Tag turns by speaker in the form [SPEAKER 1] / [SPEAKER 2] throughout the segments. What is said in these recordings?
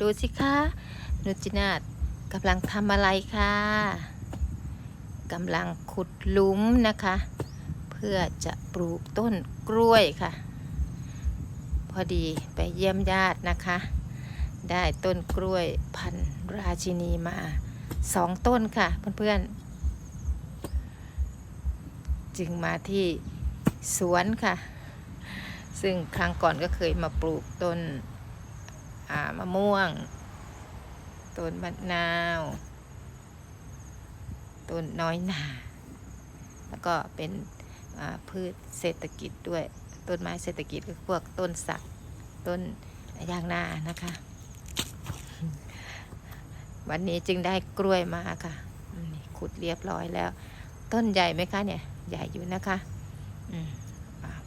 [SPEAKER 1] ดูสิคะนุจินาตกำลังทำอะไรคะกำลังขุดหลุมนะคะ เพื่อจะปลูกต้นกล้วยค่ะ พอดีไปเยี่ยมญาตินะคะ ได้ต้นกล้วยพันธุ์ราชินีมาสองต้นค่ะเพื่อนๆ จึงมาที่สวนค่ะ ซึ่งครั้งก่อนก็เคยมาปลูกต้น มะม่วง ต้นมะนาว ต้นน้อยหนา แล้วก็เป็นพืชเศรษฐกิจด้วย ต้นไม้เศรษฐกิจก็พวกต้นสัก ต้นยางนานะคะ วันนี้จึงได้กล้วยมาค่ะ ขุดเรียบร้อยแล้ว ต้นใหญ่ไหมคะเนี่ย ใหญ่อยู่นะคะ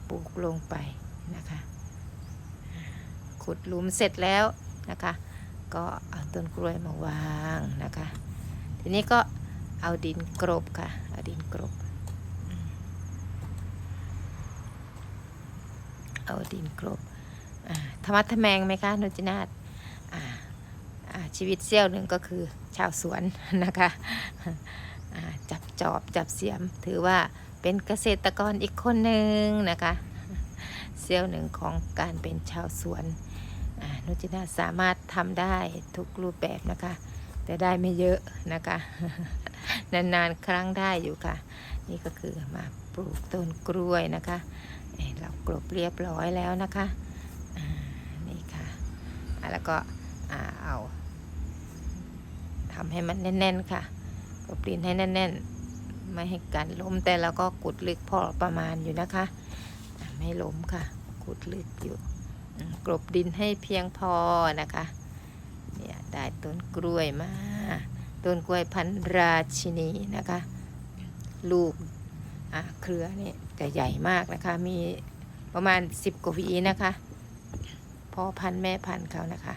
[SPEAKER 1] ปลูกลงไปนะคะ ขุดหลุมเสร็จแล้วนะคะ ก็เอาต้นกล้วยมาวางนะคะ ทีนี้ก็เอาดินกรบค่ะเอาดินกรบเอาดินกรบธรรมะทแมงไหมคะนุจินาตอ่าชีวิตเสี้ยวหนึ่งก็คือชาวสวนนะคะจับจอบจับเสียม ถือว่าเป็นเกษตรกรอีกคนหนึ่งนะคะเสี้ยวหนึ่งของการเป็นชาวสวน นุจินาสามารถทำได้ทุกรูปแบบนะคะ แต่ได้ไม่เยอะนะคะ นานๆครั้งได้อยู่ค่ะ นี่ก็คือมาปลูกต้นกล้วยนะคะเเรากลบเรียบร้อยแล้วนะคะนี่ค่ะ แล้วก็เอาทำให้มันแน่น ๆ ค่ะกลบดินให้แน่น ๆ ไม่ให้กันล้มแต่เราก็กุดลึกพอประมาณอยู่นะคะ ไม่ล้มค่ะ กุดลึกอยู่ กลบดินให้เพียงพอนะคะเนี่ยได้ต้นกล้วยมาต้นกล้วยพันราชินีนะคะ ลูกอะเครือนี่จะใหญ่มากนะคะ มีประมาณ 10กว่าวีนะคะพ่อพันธุ์แม่พันธุ์เขานะคะ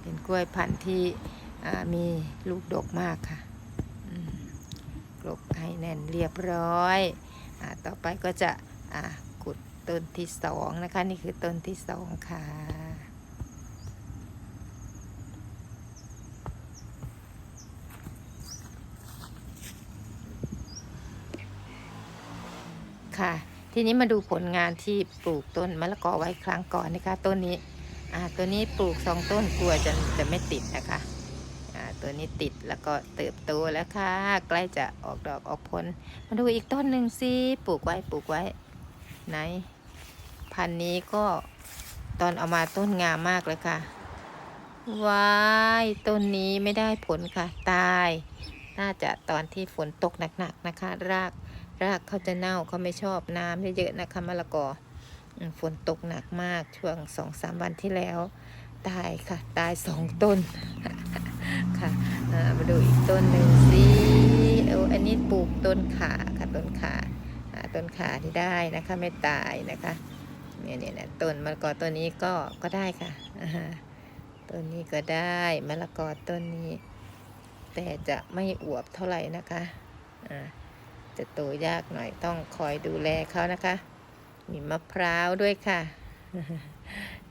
[SPEAKER 1] เป็นกล้วยพันธุ์ที่มีลูกดกมากค่ะกลบให้แน่นเรียบร้อยอต่อไปก็จะอ่าขุด ต้นที่สองนะคะ นี่คือต้นที่สองค่ะ ค่ะ ทีนี้มาดูผลงานที่ปลูกต้นมะละกอไว้ครั้งก่อนนะคะ ต้นนี้อ่าตัวนี้ปลูกสองต้นกลัวจะจะไม่ติดนะคะอ่าตัวนี้ติดแล้วก็เติบโตแล้วค่ะ ใกล้จะออกดอกออกผล มาดูอีกต้นหนึ่งสิปลูกไว้ปลูกไว้ไหน พันธุ์นี้ก็ตอนเอามาต้นงามมากเลยค่ะ ว้ายต้นนี้ไม่ได้ผลค่ะ ตาย น่าจะตอนที่ฝนตกหนักๆนะคะ รากรากเขาจะเน่าเขาไม่ชอบน้ำเยอะๆนะคะมะละกอฝนตกหนักมากช่วงสองสามวันที่แล้ว ตายค่ะ ตายสองต้นค่ะมาดูอีกต้นหนึ่งสิเอออันนี้ปลูกต้นขาค่ะต้นขาต้นขาที่ได้นะคะไม่ตายนะคะ เนี่ยเนี่ยเนี่ยต้นมะละกอต้นนี้ก็ก็ได้ค่ะต้นนี้ก็ได้มะละกอต้นนี้ แต่จะไม่อวบเท่าไหร่นะคะอ่าจะโตยากหน่อยต้องคอยดูแลเขานะคะ มีมะพร้าวด้วยค่ะ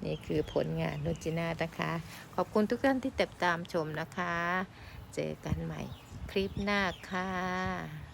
[SPEAKER 1] นี่คือผลงานนุจินานะคะ ขอบคุณทุกท่านที่ติดตามชมนะคะ เจอกันใหม่คลิปหน้าค่ะ